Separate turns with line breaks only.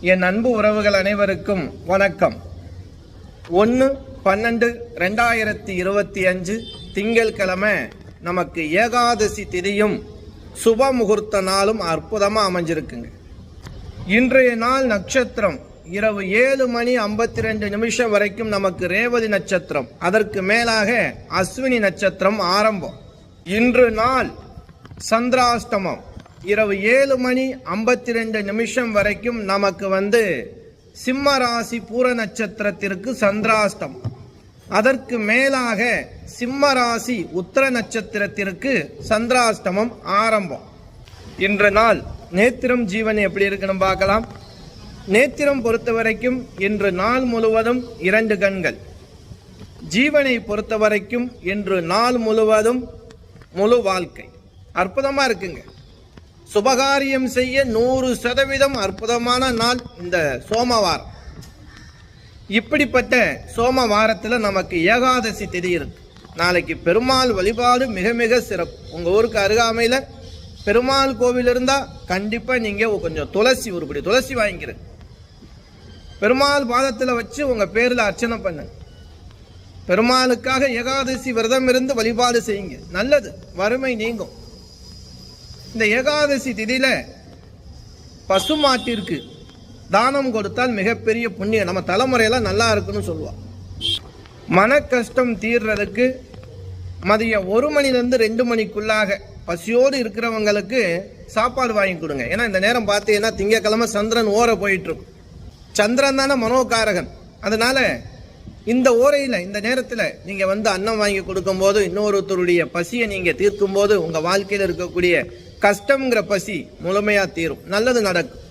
என் அன்பு உறவுகள் அனைவருக்கும் வணக்கம். ஒன்று பன்னெண்டு ரெண்டாயிரத்தி இருபத்தி அஞ்சு திங்கட்கிழமை நமக்கு ஏகாதசி திதியும் சுப முகூர்த்த நாளும் அற்புதமாக அமைஞ்சிருக்குங்க. இன்றைய நாள் நட்சத்திரம் இரவு ஏழு மணி ஐம்பத்தி ரெண்டு நிமிஷம் வரைக்கும் நமக்கு ரேவதி நட்சத்திரம் அதற்கு மேலாக அஸ்வினி நட்சத்திரம் ஆரம்பம். இன்று நாள் சந்திராஷ்டமம். இரவு ஏழு மணி ஐம்பத்தி ரெண்டு நிமிஷம் வரைக்கும் நமக்கு வந்து சிம்ம ராசி பூர நட்சத்திரத்திற்கு சந்திராஷ்டம். அதற்கு மேலாக சிம்ம ராசி உத்தர நட்சத்திரத்திற்கு சந்திராஷ்டமம் ஆரம்பம். இன்று நாள் நேத்திரம் ஜீவன் எப்படி இருக்குன்னு பார்க்கலாம். நேத்திரம் பொறுத்த வரைக்கும் இன்று நாள் முழுவதும் இரண்டு கண்கள். ஜீவனை பொறுத்த வரைக்கும் இன்று நாள் முழுவதும் முழு வாழ்க்கை. அற்புதமாக இருக்குங்க. சுபகாரியம் செய்ய நூறு சதவீதம் அற்புதமான நாள் இந்த சோமவாரம். இப்படிப்பட்ட சோமவாரத்தில் நமக்கு ஏகாதசி திதி இருக்கு. நாளைக்கு பெருமாள் வழிபாடு மிக மிக சிறப்பு. உங்கள் ஊருக்கு அருகாமையில் பெருமாள் கோவில் இருந்தால் கண்டிப்பாக நீங்கள் கொஞ்சம் துளசி உருப்படி துளசி வாங்கிக்கிறேன் பெருமாள் பாதத்தில் வச்சு உங்கள் பேரில் அர்ச்சனை பண்ணுங்க பெருமாளுக்காக ஏகாதசி விரதம் இருந்து வழிபாடு செய்யுங்க. நல்லது. வறுமை நீங்கும். இந்த ஏகாதசி திதியில் பசுமாட்டிற்கு தானம் கொடுத்தால் மிகப்பெரிய புண்ணியம். நம்ம தலைமுறையெல்லாம் நல்லா இருக்குன்னு சொல்லுவாள் மன கஷ்டம் தீர்றதுக்கு மதியம் ஒரு மணிலேருந்து ரெண்டு மணிக்குள்ளாக பசியோடு இருக்கிறவங்களுக்கு சாப்பாடு வாங்கி கொடுங்க. ஏன்னா இந்த நேரம் பார்த்தீங்கன்னா திங்கக்கிழமை சந்திரன் ஓர போயிட்டுருக்கும் சந்திரன் தானே மனோகாரகன். அதனால இந்த ஓரையில் இந்த நேரத்தில் நீங்கள் வந்து அன்னம் வாங்கி கொடுக்கும்போது இன்னொருத்தருடைய பசியை நீங்கள் தீர்க்கும் போது உங்கள் வாழ்க்கையில் இருக்கக்கூடிய கஷ்டங்கிற பசி முழுமையாக தீரும். நல்லது நடக்கும்.